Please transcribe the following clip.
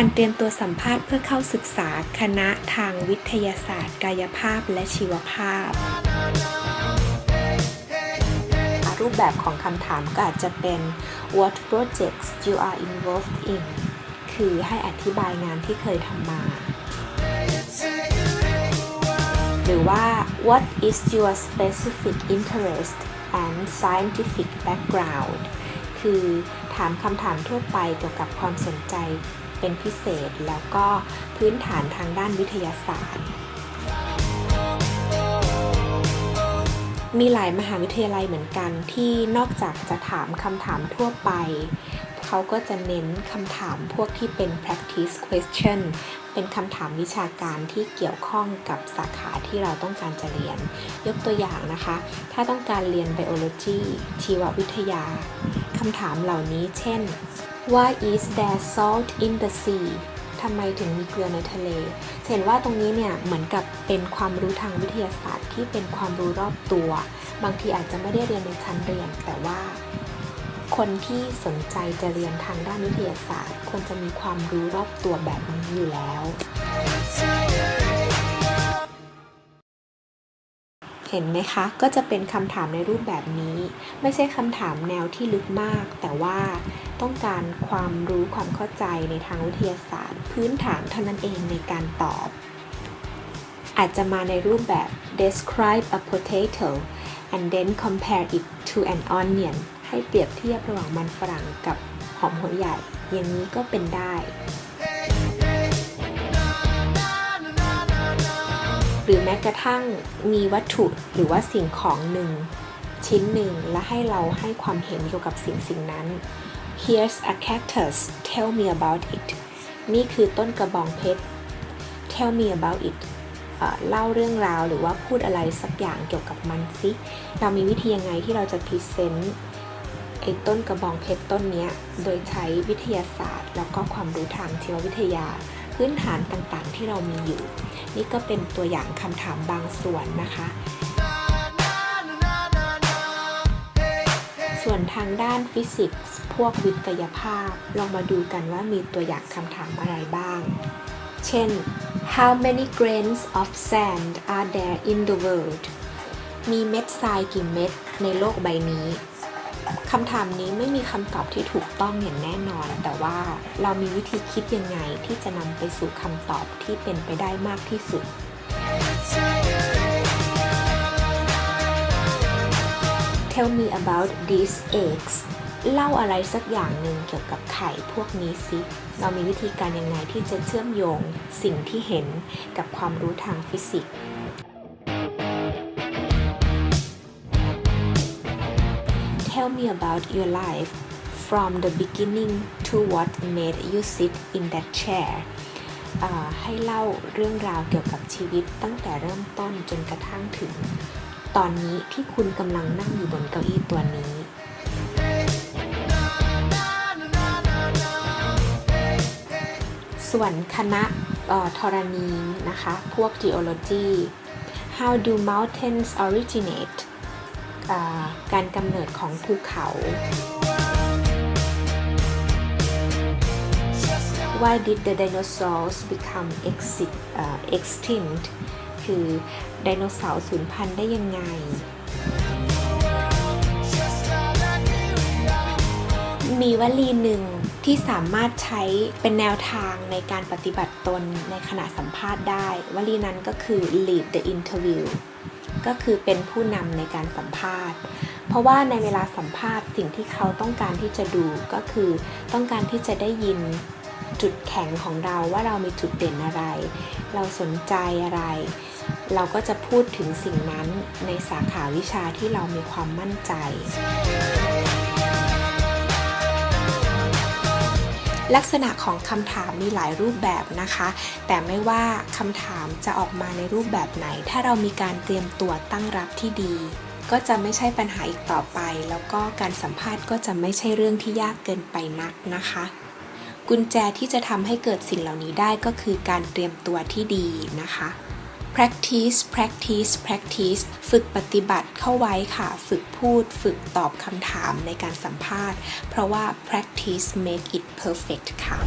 การเตรียมตัวสัมภาษณ์เพื่อเข้าศึกษาคณะทางวิทยาศาสตร์ กายภาพและชีวภาพ รูปแบบของคำถามก็อาจจะเป็น what projects you are involved in คือให้อธิบายงานที่เคยทำมา หรือว่า what is your specific interest and scientific background คือถามคำถามทั่วไปเกี่ยวกับความสนใจ เป็นพิเศษแล้วก็พื้นฐานทางด้านวิทยาศาสตร์ มีหลายมหาวิทยาลัยเหมือนกันที่นอกจากจะถามคำถามทั่วไป เขาก็จะเน้นคำถามพวกที่เป็น practice question เป็นคำถามวิชาการที่เกี่ยวข้องกับสาขาที่เราต้องการจะเรียน ยกตัวอย่างนะคะ ถ้าต้องการเรียน biology ชีววิทยาคำถามเหล่านี้เช่น Why is there salt in the sea ทำไมถึงมีเกลือในทะเล เห็นว่าตรงนี้เนี่ยเหมือนกับเป็นความรู้ทางวิทยาศาสตร์ที่เป็นความรู้รอบตัว บางทีอาจจะไม่ได้เรียนในชั้นเรียน แต่ว่า คนที่สนใจจะเรียนทางด้านวิทยาศาสตร์ ควรจะมีความรู้รอบตัวแบบนี้อยู่แล้ว เห็นไหมคะ ก็จะเป็นคำถามในรูปแบบนี้ ไม่ใช่คำถามแนวที่ลึกมาก แต่ว่าต้องการความรู้ความเข้าใจในทางวิทยาศาสตร์ พื้นฐานเท่านั้นเองในการตอบ อาจจะมาในรูปแบบ describe a potato and then compare it to an onion ให้เปรียบเทียบระหว่างมันฝรั่งกับหอมหัวใหญ่ อย่างนี้ก็เป็นได้ หรือแม้กระทั่งมีวัตถุหรือว่าสิ่งของหนึ่ง ชิ้นหนึ่งและให้เราให้ความเห็นเกี่ยวกับสิ่งสิ่งนั้น Here's a cactus tell me about it นี่คือต้นกระบองเพชร tell me about it เล่าเรื่องราวหรือว่าพูดอะไรสักอย่างเกี่ยวกับมันสิเรามีวิธียังไงที่เราจะพรีเซนต์ไอ้ต้นกระบองเพชรต้นนี้โดยใช้วิทยาศาสตร์ แล้วก็ความรู้ทางชีววิทยา พื้นฐานต่างๆ ที่เรามีอยู่ นี่ก็เป็นตัวอย่างคำถามบางส่วนนะคะ ส่วนทางด้านฟิสิกส์ พวกวิทยาภาพ ลองมาดูกันว่ามีตัวอย่างคำถามอะไรบ้าง เช่น how many grains of sand are there in the world มีเม็ดทรายกี่เม็ดในโลกใบนี้ คำถามนี้ไม่มีคำตอบที่ถูกต้องอย่างแน่นอน แต่ว่าเรามีวิธีคิดยังไงที่จะนำไปสู่คำตอบที่เป็นไปได้มากที่สุด Tell me about these eggs เล่าอะไรสักอย่างหนึ่งเกี่ยวกับไข่พวกนี้สิ เรามีวิธีการยังไงที่จะเชื่อมโยงสิ่งที่เห็นกับความรู้ทางฟิสิกส์ me about your life from the beginning to what made you sit in that chair อ่าให้เล่าเรื่องราวเกี่ยวกับชีวิตตั้งแต่เริ่มต้นจนกระทั่งถึง ตอนนี้ที่คุณกำลังนั่งอยู่บนเก้าอี้ตัวนี้ส่วนคณะธรณีนะคะ พวก geology how do mountains originate การกำเนิดของภูเขา Why did the dinosaurs become exit, uh, extinct คือไดโนเสาร์สูญพันธุ์ได้ยังไง มีวลีหนึ่งที่สามารถใช้เป็นแนวทางในการปฏิบัติตนในขณะสัมภาษณ์ได้ วลีนั้นก็คือ lead the interview ก็คือเป็นผู้นำในการสัมภาษณ์ เพราะว่าในเวลาสัมภาษณ์สิ่งที่เขาต้องการที่จะดูก็คือต้องการที่จะได้ยินจุดแข็งของเราว่าเรามีจุดเด่นอะไร เราสนใจอะไร เราก็จะพูดถึงสิ่งนั้นในสาขาวิชาที่เรามีความมั่นใจ ลักษณะของคำถามมีหลายรูปแบบนะคะ แต่ไม่ว่าคำถามจะออกมาในรูปแบบไหน ถ้าเรามีการเตรียมตัวตั้งรับที่ดี ก็จะไม่ใช่ปัญหาอีกต่อไป แล้วก็การสัมภาษณ์ก็จะไม่ใช่เรื่องที่ยากเกินไปนักนะคะกุญแจที่จะทำให้เกิดสิ่งเหล่านี้ได้ก็คือการเตรียมตัวที่ดีนะคะ practice practice practice ฝึกปฏิบัติเข้าไว้ค่ะ ฝึกพูด ฝึกตอบคำถามในการสัมภาษณ์ เพราะว่า practice make it perfect ค่ะ